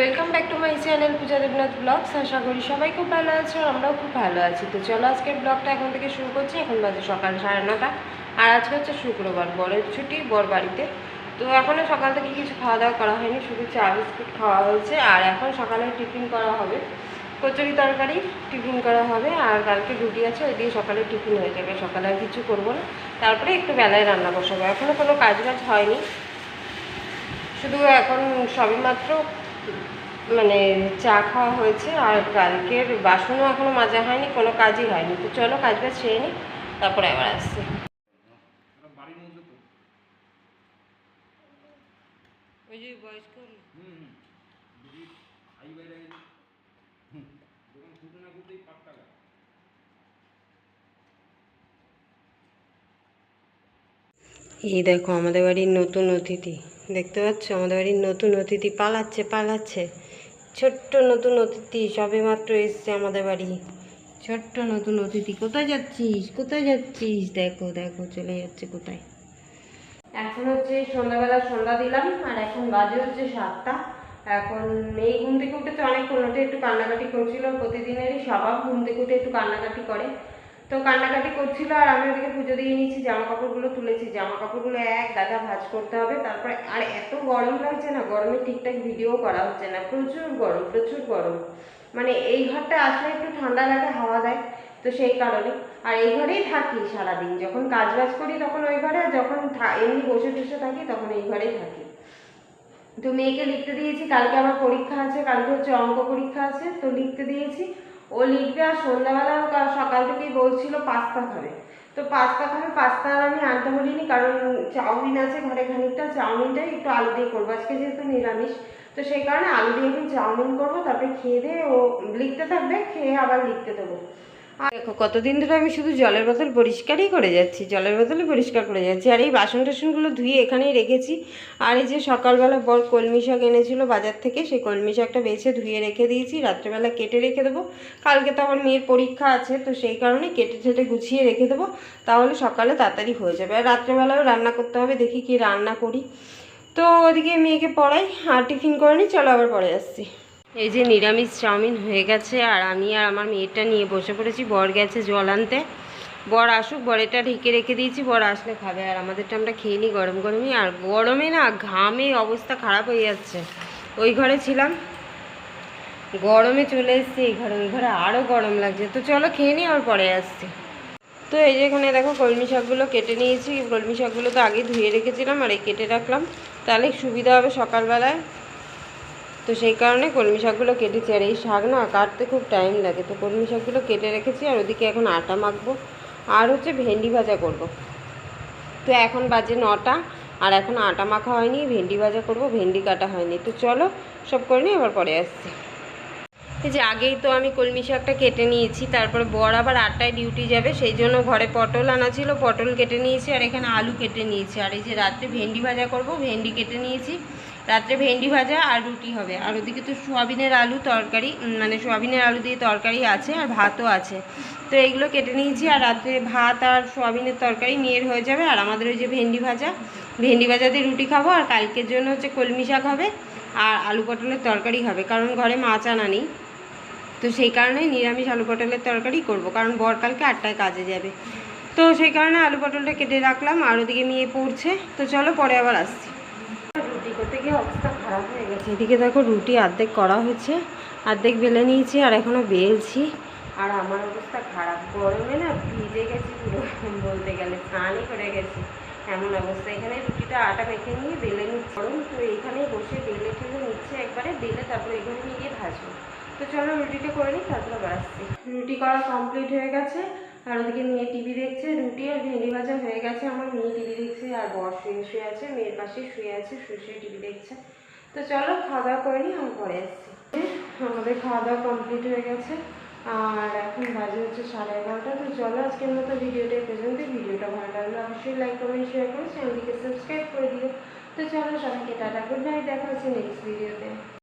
Welcome back to my channel Puja Debnath vlogs. আশা করি সবাই খুব ভালো আছে আর আমরাও খুব ভালো আছি। তো চলো আজকের ব্লগটা এখন থেকে শুরু করছি, এখন বাজে সকাল সাড়ে নটা। আর আজকে হচ্ছে শুক্রবার, বরের ছুটি, বর বাড়িতে। তো এখনও সকাল থেকে কিছু খাওয়া দাওয়া করা হয়নি, শুধু চা, বিস্কুট খাওয়া হয়েছে। আর এখন সকালে টিফিন করা হবে, কচুরি তরকারি টিফিন করা হবে। আর কালকে রুটি আছে, ওই দিয়ে সকালে টিফিন হয়ে যাবে। সকালে আর কিছু করব না। তারপরে একটু বেলায় রান্না বসাবো। এখনও কোনো কাজ বাজ হয়নি। শুধু এখন সবেমাত্র মানে চা খাওয়া হয়েছে আর কালকের বাসনও এখনও মাজা হয়নি কোনো কাজই হয়নি। তো চলো কাজ বাজ সেরে নিই তারপরে আবার আসছি। ওই যে বয়স্ক এই দেখো আমাদের বাড়ির নতুন অতিথি। দেখতে পাচ্ছ? আমাদের বাড়ির নতুন অতিথি পালাচ্ছে পালাচ্ছে। ছোট্ট নতুন অতিথি সবে মাত্র এসছে আমাদের বাড়ি। ছোট্ট নতুন অতিথি, কোথায় যাচ্ছিস? কোথায় যাচ্ছিস? দেখো দেখো, চলে যাচ্ছে কোথায়? এখন হচ্ছে সন্ধ্যাবেলা সন্ধ্যা দিলাম, আর এখন বাজে হচ্ছে সাতটা। এখন মেয়ে ঘুম থেকে উঠেছে অনেক কোনোটা একটু কান্নাকাটি করছিল। প্রতিদিনেরই স্বভাব, ঘুম থেকে উঠে একটু কান্নাকাটি করে। তো কান্নাকাটি করছিল আর আমি ওদিকে পুজো দিয়ে নিয়েছি জামা কাপড়গুলো তুলেছি। জামা কাপড়গুলো এক গাদা ভাঁজ করতে হবে, তারপরে আর এত গরম লাগছে না, গরমে ঠিকঠাক ভিডিও করা হচ্ছে না, প্রচুর গরম প্রচুর গরম। মানে এই ঘরটা আসলে একটু ঠান্ডা লাগে, হাওয়া দেয়, তো সেই কারণে। আর এই ঘরেই থাকি সারাদিন, যখন কাজ বাজ করি তখন ওই ঘরে, আর যখন এমনি বসে বসে থাকি তখন এই ঘরেই থাকি। তো মেয়েকে লিখতে দিয়েছি, কালকে আমার পরীক্ষা আছে, কালকে হচ্ছে অঙ্ক পরীক্ষা আছে, তো লিখতে দিয়েছি। ও লিখবে আর সন্ধ্যাবেলা সকাল থেকেই বলছিল পাস্তা খাবে। তো পাস্তা খাবে, পাস্তা আর আমি আনতে বলিনি কারণ চাউমিন আছে ঘরে খানিকটা, চাউমিনটাই একটু আলু দিয়ে করব। আজকে যেহেতু নিরামিষ, তো সেই কারণে আলু দিয়ে এখন চাউমিন করব, তারপরে খেয়ে দিয়ে ও লিখতে থাকবে, খেয়ে আবার লিখতে দেবো। আর দেখো, কতদিন ধরে আমি শুধু জলের বোতল পরিষ্কারই করে যাচ্ছি, জলের বোতলই পরিষ্কার করে যাচ্ছি। আর এই বাসন টাসনগুলো ধুয়ে এখানেই রেখেছি। আর এই যে সকালবেলা বর কলমি শাক এনেছিল বাজার থেকে, সেই কলমি শাকটা বেছে ধুয়ে রেখে দিয়েছি, রাত্রেবেলা কেটে রেখে দেবো। কালকে তো আমার মেয়ের পরীক্ষা আছে, তো সেই কারণে কেটে ঠেটে গুছিয়ে রেখে দেবো। তাহলে সকালে তাড়াতাড়ি হয়ে যাবে। আর রাত্রেবেলাও রান্না করতে হবে, দেখি কি রান্না করি। তো ওদিকে মেয়েকে পড়াই, আর টিফিন করে নিই চলো আবার পরে আসছি। এই যে নিরামিষ চাউমিন হয়ে গেছে, আর আমি আর আমার মেয়েটা নিয়ে বসে পড়েছি বর গেছে জল আনতে। বর আসুক বরেটা ঢেকে রেখে দিয়েছি, বর আসলে খাবে। আর আমাদেরটা আমরা খেয়ে নিই গরম গরমই। আর গরমে না ঘামে অবস্থা খারাপ হয়ে যাচ্ছে। ওই ঘরে ছিলাম। গরমে চলে এসেছি এই ঘরে, ওই ঘরে আরও গরম লাগছে। তো চলো খেয়ে নিই আর পরে আসছি। তো এই যে এখানে দেখো কলমি শাকগুলো কেটে নিয়েছি। কলমি শাকগুলো তো আগে ধুয়ে রেখেছিলাম, আর এই কেটে রাখলাম। তাহলে সুবিধা হবে সকালবেলায়। তো সেই কারণে কলমি শাকগুলো কেটেছি। আর এই শাক না কাটতে খুব টাইম লাগে। তো কলমি শাকগুলো কেটে রেখেছি আর ওদিকে এখন আটা মাখবো। আর হচ্ছে ভেন্ডি ভাজা করব। তো এখন বাজে নটা আর এখন আটা মাখা হয়নি, ভেন্ডি ভাজা করব, ভেন্ডি কাটা হয়নি। তো চলো সব করে নিই আবার পরে আসছি। এই যে আগেই তো আমি কলমি শাকটা কেটে নিয়েছি, তারপর বর আবার আটটায় ডিউটি যাবে, সেই জন্য ঘরে পটল আনা ছিল, পটল কেটে নিয়েছি আর এখানে আলু কেটে নিয়েছি। আর এই যে রাত্রে ভেন্ডি ভাজা করব, ভেন্ডি কেটে নিয়েছি। রাত্রে ভেন্ডি ভাজা আর রুটি হবে। আর ওদিকে তো সোয়াবিনের আলু তরকারি মানে সোয়াবিনের আলু দিয়ে তরকারি আছে আর ভাতও আছে। তো এইগুলো কেটে নিয়েছি আর রাত্রে ভাত আর সোয়াবিনের তরকারি মেয়ের হয়ে যাবে। আর আমাদের ওই যে ভেন্ডি ভাজা ভেন্ডি ভাজা দিয়ে রুটি খাব আর কালকের জন্য হচ্ছে কলমি শাক হবে আর আলু পটলের তরকারি হবে। কারণ ঘরে মাছ আনা নেই। তো সেই কারণে নিরামিষ আলু পটলের তরকারি করব। কারণ বর কালকে আটটায় কাজে যাবে। তো সেই কারণে আলু পটলটা কেটে রাখলাম। আর ওদিকে মেয়ে পড়ছে। তো চলো পরে আবার আসছি। রুটি করতে গিয়ে অবস্থা খারাপ হয়ে গেছে। এদিকে দেখো রুটি অর্ধেক করা হয়েছে অর্ধেক বেলে নিয়েছি আর এখনও বেলছি। আর আমার অবস্থা খারাপ। গরমে না ভিজে গেছি পুরো বলতে গেলে, স্নানই করে গেছি। এমন অবস্থা। এখানে রুটিটা আটা মেখে নিয়ে বেলে নিচ্ছি। গরম তো এইখানেই বসে বেলে ঠেলে নিচ্ছে একবারে, বেলে তারপরে এখানে নিয়ে গিয়ে ভাজবো। তো চলো রুটিটা করে নিই, তারপরে আবার আসছি। রুটি করা কমপ্লিট হয়ে গেছে, আর ওদিকে মেয়ে টিভি দেখছে, রুটি আর ভেন্ডি ভাজা হয়ে গেছে। আমার মেয়ে টিভি দেখছে, আর বর শুয়ে শুয়ে আছে, মেয়ের পাশে শুয়ে আছে, শুয়ে শুয়ে টিভি দেখছে। তো চলো খাওয়া দাওয়া করে নিই, আমি পরে আসছি। আমাদের খাওয়া দাওয়া কমপ্লিট হয়ে গেছে, আর এখন বাজে হচ্ছে সাড়ে এগারোটা। তো চলো আজকের মতো ভিডিওটা পর্যন্ত ভিডিওটা ভালো লাগল অবশ্যই লাইক কমেন্ট শেয়ার করে চ্যানেলটিকে সাবস্ক্রাইব করে দিও। তো চলো সবাইকে টাটা গুড নাইট দেখা হচ্ছে নেক্সট ভিডিওতে